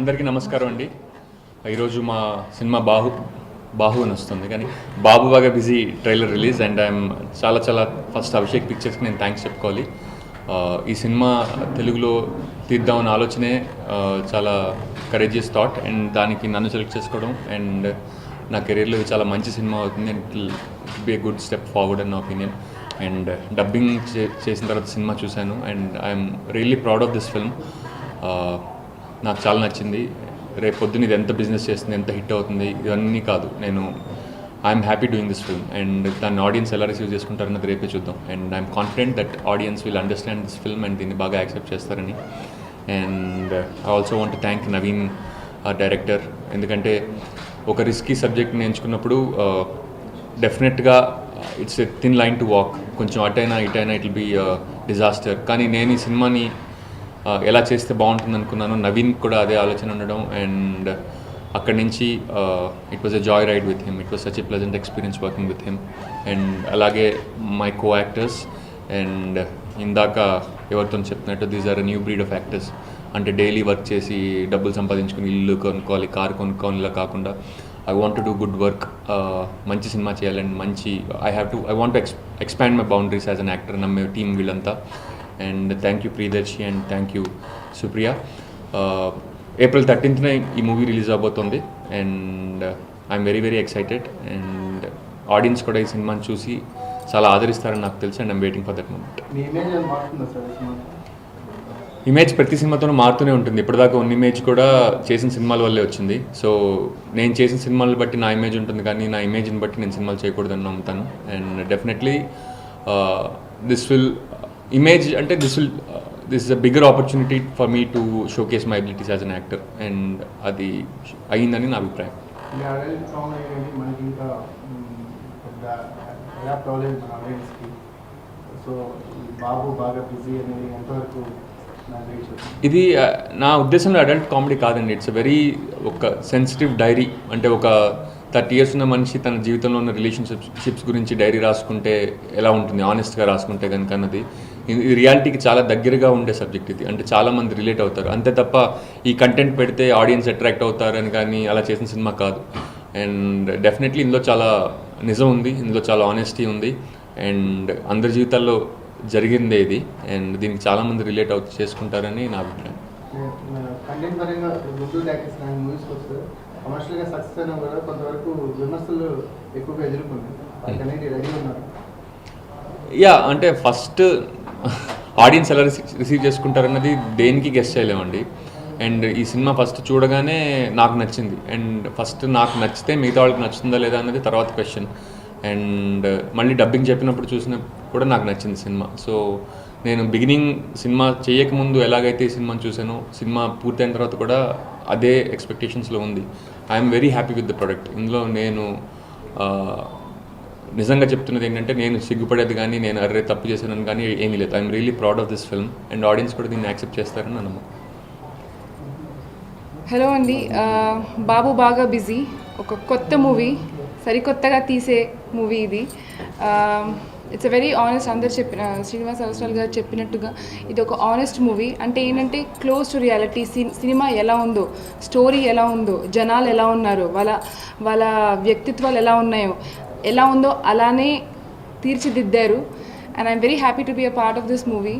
అందరికీ నమస్కారం అండి. ఈరోజు మా సినిమా బాహు బాహు అని వస్తుంది. కానీ బాబు బాగా busy trailer release and I'm చాలా చాలా ఫస్ట్ అభిషేక్ పిక్చర్స్కి నేను థ్యాంక్స్ చెప్పుకోవాలి. ఈ సినిమా తెలుగులో తీద్దామన్న ఆలోచనే చాలా కరేజియస్ థాట్ అండ్ దానికి నన్ను సెలెక్ట్ చేసుకోవడం అండ్ నా కెరీర్లో చాలా మంచి సినిమా అవుతుంది. And it be a good step forward అన్న ఒపీనియన్. అండ్ డబ్బింగ్ చేసిన తర్వాత సినిమా చూశాను and I'm really proud of this film. నాకు చాలా నచ్చింది. రేపు పొద్దున్న ఇది ఎంత బిజినెస్ చేస్తుంది ఎంత హిట్ అవుతుంది ఇవన్నీ కాదు. నేను I'm happy doing this film and దాన్ని ఆడియన్స్ ఎలా రిసీవ్ చేసుకుంటారన్నది రేపే చూద్దాం. And I'm confident that audience will understand this film and దీన్ని బాగా యాక్సెప్ట్ చేస్తారని. And I also want thank Naveen director ఎందుకంటే ఒక రిస్కీ సబ్జెక్ట్ని ఎంచుకున్నప్పుడు డెఫినెట్గా it's a thin line to walk కొంచెం అటైనా ఇటైనా ఇట్ విల్ బీ డిజాస్టర్ కానీ నేను ఈ సినిమాని ఎలా చేస్తే బాగుంటుంది అనుకున్నాను. నవీన్ కూడా అదే ఆలోచన ఉండడం అండ్ అక్కడి నుంచి it was a joy ride with him it was such a pleasant experience working with him and అలాగే మై కో యాక్టర్స్ అండ్ ఇందాక ఎవరితో చెప్పినట్టు these are new breed of actors అంటే డైలీ వర్క్ చేసి డబ్బులు సంపాదించుకుని ఇల్లు కొనుక్కోవాలి కారు కొనుక్కోవాలి ఇలా కాకుండా I want to do good work మంచి సినిమా చేయాలండి మంచి I have to I want ex expand my boundaries as an actor నమ్మే టీం వీళ్ళంతా. And thank you Priyadarshi and thank you Supriya April థర్టీన్త్న ఈ మూవీ రిలీజ్ అవబోతుంది and I'm very very excited and audience కూడా ఈ సినిమాని చూసి చాలా ఆదరిస్తారని నాకు తెలుసు. And I'm waiting for that moment image ప్రతి సినిమాతోనూ మారుతూనే ఉంటుంది. ఇప్పటిదాకా ఉన్న ఇమేజ్ కూడా చేసిన సినిమాల వల్లే వచ్చింది. సో నేను చేసిన సినిమాలను బట్టి నా ఇమేజ్ ఉంటుంది. కానీ నా ఇమేజ్ని బట్టి నేను సినిమాలు చేయకూడదని నమ్ముతాను. And definitely this will image అంటే this will this is a bigger opportunity for me to showcase my abilities as an actor and అది అయ్యిందని నా అభిప్రాయం. ఇది నా ఉద్దేశంలో అడల్ట్ కామెడీ కాదండి. ఇట్స్ వెరీ ఒక సెన్సిటివ్ డైరీ అంటే ఒక థర్టీ ఇయర్స్ ఉన్న మనిషి తన జీవితంలో ఉన్న రిలేషన్షిప్స్ షిప్స్ గురించి డైరీ రాసుకుంటే ఎలా ఉంటుంది? ఆనెస్ట్గా రాసుకుంటే కనుక అన్నది. ఇది రియాలిటీకి చాలా దగ్గరగా ఉండే సబ్జెక్ట్ ఇది. అంటే చాలా మంది రిలేట్ అవుతారు. అంతే తప్ప ఈ కంటెంట్ పెడితే ఆడియన్స్ అట్రాక్ట్ అవుతారని కానీ అలా చేసిన సినిమా కాదు. అండ్ డెఫినెట్లీ ఇందులో చాలా నిజం ఉంది. ఇందులో చాలా ఆనెస్టీ ఉంది. అండ్ అందరి జీవితాల్లో జరిగిందే ఇది. అండ్ దీనికి చాలామంది రిలేట్ అవుతూ చేసుకుంటారని నా అభిప్రాయం. కంటెంట్ పరంగా గుంటూరు టాకీస్ లాంటి మూవీస్కి వస్తే కమర్షియల్గా సక్సెస్ అయినా కూడా కొంతవరకు విమర్శలు ఎక్కువగా ఎదుర్కొన్నాయి వాటి అనేది రెడీ ఉన్నారు. యా అంటే ఫస్ట్ ఆడియన్స్ ఎలా రిసీవ్ చేసుకుంటారన్నది దేనికి గెస్ట్ చేయలేమండి. అండ్ ఈ సినిమా ఫస్ట్ చూడగానే నాకు నచ్చింది. అండ్ ఫస్ట్ నాకు నచ్చితే మిగతా వాళ్ళకి నచ్చుతుందా లేదా అన్నది తర్వాత క్వశ్చన్ అండ్ మళ్ళీ డబ్బింగ్ చెప్పినప్పుడు చూసిన కూడా నాకు నచ్చింది సినిమా. సో నేను బిగినింగ్ సినిమా చేయకముందు ఎలాగైతే ఈ సినిమాని చూసానో సినిమా పూర్తయిన తర్వాత కూడా అదే ఎక్స్పెక్టేషన్స్లో ఉంది. I'm very happy with the product ఇందులో నేను నిజంగా చెప్తున్నది ఏంటంటే నేను సిగ్గుపడేది కానీ నేను అర్రే తప్పు చేశానని కానీ ఏమీ లేదు. I'm really proud of this film and audience కూడా దీన్ని యాక్సెప్ట్ చేస్తారని నా నమ్మకం. హలో అండి. బాబు బాగా బిజీ. ఒక కొత్త మూవీ సరికొత్తగా తీసే మూవీ ఇది. ఇట్స్ అ వెరీ ఆనెస్ట్ అందరు చెప్పిన శ్రీనివాస్ అవసరాలు గారు చెప్పినట్టుగా ఇది ఒక ఆనెస్ట్ మూవీ. అంటే ఏంటంటే క్లోజ్ టు రియాలిటీ సినిమా ఎలా ఉందో స్టోరీ ఎలా ఉందో జనాలు ఎలా ఉన్నారు వాళ్ళ వాళ్ళ వ్యక్తిత్వాలు ఎలా ఉన్నాయో ఎలా ఉందో అలానే తీర్చిదిద్దారు. And I'm very happy to be a part of this movie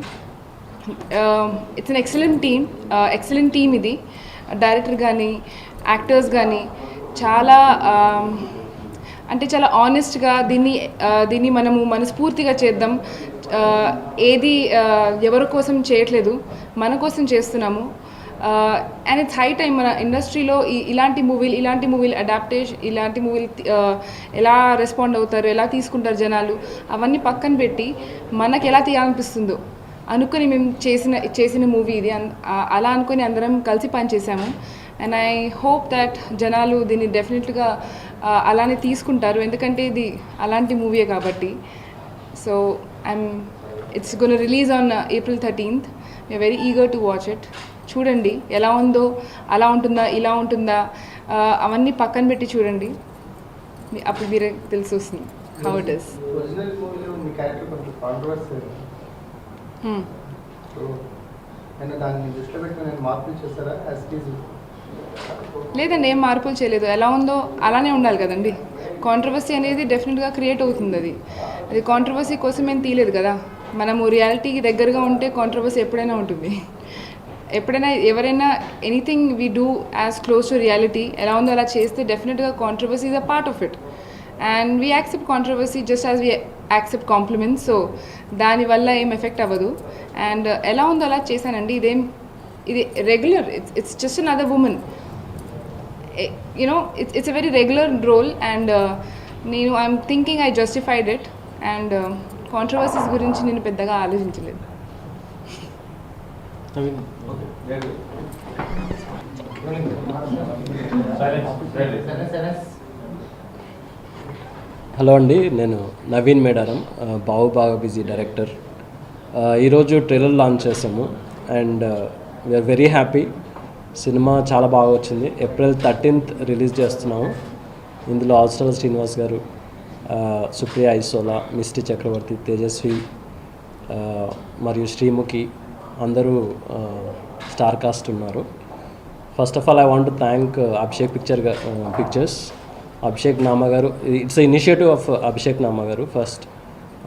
it's an excellent team excellent team ఇది. డైరెక్టర్ కానీ యాక్టర్స్ కానీ చాలా um, అంటే చాలా ఆనెస్ట్గా దీన్ని uh, దీన్ని మనము మనస్ఫూర్తిగా చేద్దాం. Uh, ఏది uh, ఎవరి కోసం చేయట్లేదు మన కోసం చేస్తున్నాము. అండ్ ఇట్స్ హై టైం మన ఇండస్ట్రీలో ఈ- ఇలాంటి మూవీలు ఇలాంటి మూవీలు అడాప్టేషన్ ఇలాంటి మూవీలు uh, ఎలా రెస్పాండ్ అవుతారు ఎలా తీసుకుంటారు జనాలు అవన్నీ పక్కన పెట్టి మనకి ఎలా తీయాలనిపిస్తుందో అనుకుని మేము చేసిన చేసిన మూవీ ఇది. అలా అనుకుని అందరం కలిసి పనిచేసాము అండ్ ఐ హోప్ దట్ జనాలు దీన్ని డెఫినెట్గా అలానే తీసుకుంటారు. ఎందుకంటే ఇది అలాంటి మూవీయే కాబట్టి. So I'm it's gonna release on April thirteenth we are very eager to watch it చూడండి ఎలా ఉందో అలా ఉంటుందా ఇలా ఉంటుందా అవన్నీ పక్కన పెట్టి చూడండి. అప్పుడు మీరే తెలిసి వస్తుంది హౌ ఇట్ ఇస్ లేదండి ఏం మార్పులు చేయలేదు. ఎలా ఉందో అలానే ఉండాలి కదండి. కాంట్రవర్సీ అనేది డెఫినెట్గా క్రియేట్ అవుతుంది అది. అది కాంట్రవర్సీ కోసం ఏం తీయలేదు కదా. మనము రియాలిటీకి దగ్గరగా ఉంటే కాంట్రవర్సీ ఎప్పుడైనా ఉంటుంది. ఎప్పుడైనా ఎవరైనా anything we do as close to reality ఎలా ఉందో అలా చేస్తే డెఫినెట్గా controversy is a part of it and we accept controversy just as we accept compliments so దానివల్ల ఏం ఎఫెక్ట్ అవ్వదు. అండ్ ఎలా ఉందో అలా చేశానండి ఇదేం ఇది regular it's it's just another woman you know it's it's a very regular role and నేను I'm thinking I justified it and controversies గురించి నేను పెద్దగా ఆలోచించలేదు. హలో అండి నేను నవీన్ మేడారం బావు బాగా బిజీ డైరెక్టర్. ఈరోజు ట్రైలర్ లాంచ్ చేసాము and we are very happy cinema చాలా బాగా వచ్చింది. ఏప్రిల్ థర్టీన్త్ రిలీజ్ చేస్తున్నాము. ఇందులో అవసరాల శ్రీనివాస్ గారు సుప్రియ ఐసోలా మిస్టి చక్రవర్తి తేజస్వి మరియు శ్రీముఖి అందరూ స్టార్ కాస్ట్ ఉన్నారు. First of all I want thank Abhishek picture pictures Abhishek Nama గారు it's initiative of Abhishek Nama గారు ఫస్ట్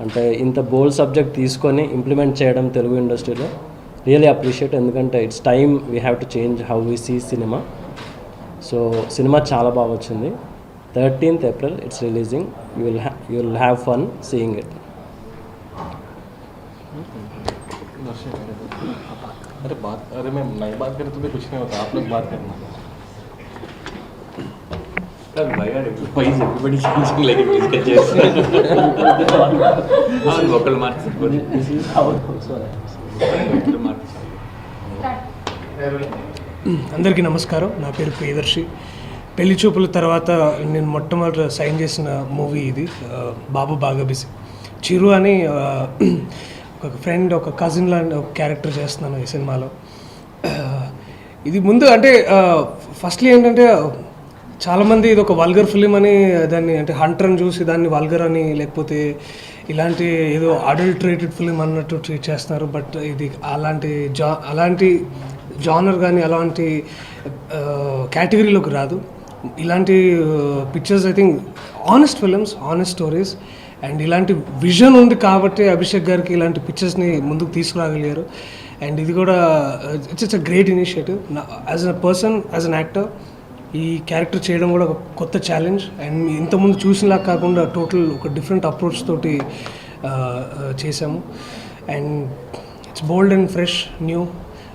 అంటే ఇంత బోల్డ్ సబ్జెక్ట్ తీసుకొని ఇంప్లిమెంట్ చేయడం తెలుగు ఇండస్ట్రీలో రియలీ అప్రిషియేట్ ఎందుకంటే it's time we have to change how we see cinema so cinema చాలా బాగా వచ్చింది. Thirteenth April it's releasing you will you will have fun seeing it अरे बात अरे मैं नहीं बात करें तो भी कुछ नहीं होता आप लोग बात करना wise everybody changing like musical చేస్తున్నారు ఒకళ్ళు మార్చి ఒకళ్ళు మార్చి అందరికీ నమస్కారం నా పేరు ప్రియదర్శి పెళ్లి చూపుల తర్వాత నేను మొట్టమొదటి సైన్ చేసిన మూవీ ఇది ఆ, బాబు బాగా బిజీ చిరు అని ఆ, ఒక ఫ్రెండ్ ఒక కజిన్ లాంటి ఒక క్యారెక్టర్ చేస్తున్నాను ఈ సినిమాలో. ఇది ముందు అంటే ఫస్ట్లీ ఏంటంటే చాలామంది ఇది ఒక వల్గర్ ఫిలిం అని దాన్ని అంటే హంటర్ని చూసి దాన్ని వల్గర్ అని లేకపోతే ఇలాంటి ఏదో అడల్ట్రేటెడ్ ఫిలిం అన్నట్టు ట్రీట్ చేస్తున్నారు. బట్ ఇది అలాంటి జా అలాంటి జానర్ కానీ అలాంటి కేటగిరీలోకి రాదు. ఇలాంటి pictures I think honest films honest stories and ఇలాంటి విజన్ ఉంది కాబట్టి అభిషేక్ గారికి ఇలాంటి పిక్చర్స్ని ముందుకు తీసుకురాగలిగారు. అండ్ ఇది కూడా it's it's a great initiative as a person as an actor ఈ క్యారెక్టర్ చేయడం కూడా ఒక కొత్త ఛాలెంజ్ అండ్ ఇంతకుముందు చూసినలా కాకుండా టోటల్ ఒక డిఫరెంట్ అప్రోచ్ తోటి uh, uh, చేశాము. And it's bold and fresh new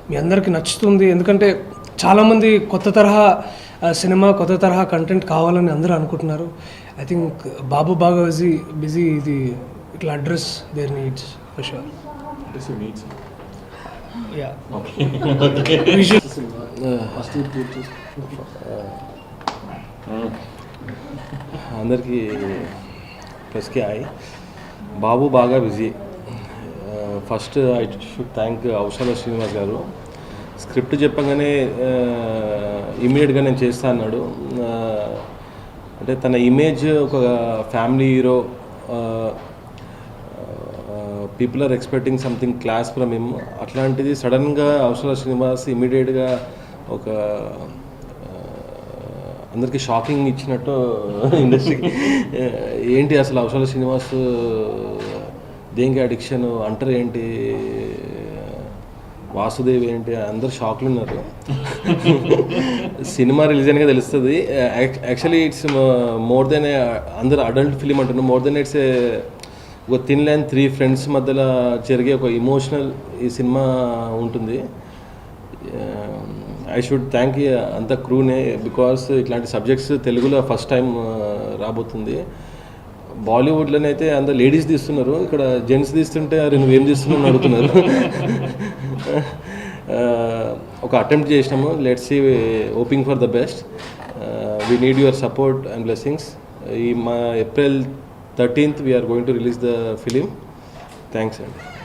మీ అందరికీ నచ్చుతుంది. ఎందుకంటే చాలామంది కొత్త తరహా సినిమా కొత్త తరహా కంటెంట్ కావాలని అందరూ అనుకుంటున్నారు. ఐ థింక్ బాబు బాగా బిజీ బిజీ ఇది ఇట్లా address there needs for sure yeah అందరికీ ప్రెస్కి హాయ్. బాబు బాగా busy first I should thank Avasarala Srinivas గారు. స్క్రిప్ట్ చెప్పగానే ఇమీడియట్గా నేను చేస్తా అన్నాడు. అంటే తన ఇమేజ్ ఒక family hero people are expecting something class from him. అట్లాంటిది సడన్గా అవసర శ్రీనివాస్ ఇమీడియట్గా ఒక అందరికీ షాకింగ్ ఇచ్చినట్టు ఇండస్ట్రీకి ఏంటి అసలు అవసర శ్రీనివాస్ దేనికి అడిక్షన్ అంటారు ఏంటి వాసుదేవ్ ఏంటి? అందరు షాక్లు ఉన్నారు. సినిమా రిలీజ్ అయినగా తెలుస్తుంది. యాక్చువల్లీ ఇట్స్ మోర్ దెన్ అందరు అడల్ట్ ఫిలిం అంటున్నారు. మోర్ దెన్ ఇట్స్ ఒక థిన్ లైన్ త్రీ ఫ్రెండ్స్ మధ్యలో జరిగే ఒక ఇమోషనల్ ఈ సినిమా ఉంటుంది. ఐ షుడ్ థ్యాంక్ అంత క్రూనే బికాస్ ఇట్లాంటి సబ్జెక్ట్స్ తెలుగులో ఫస్ట్ టైం రాబోతుంది. బాలీవుడ్లోనైతే అందరు లేడీస్ తీస్తున్నారు. ఇక్కడ జెంట్స్ తీస్తుంటే అరే నువ్వేం తీస్తున్నావు? అడుగుతున్నారు. ఒక అటెంప్ట్ చేసినాము. Let's see hoping for the best we need your support and blessings ఈ మా April thirteenth we are going to release the film thanks అండి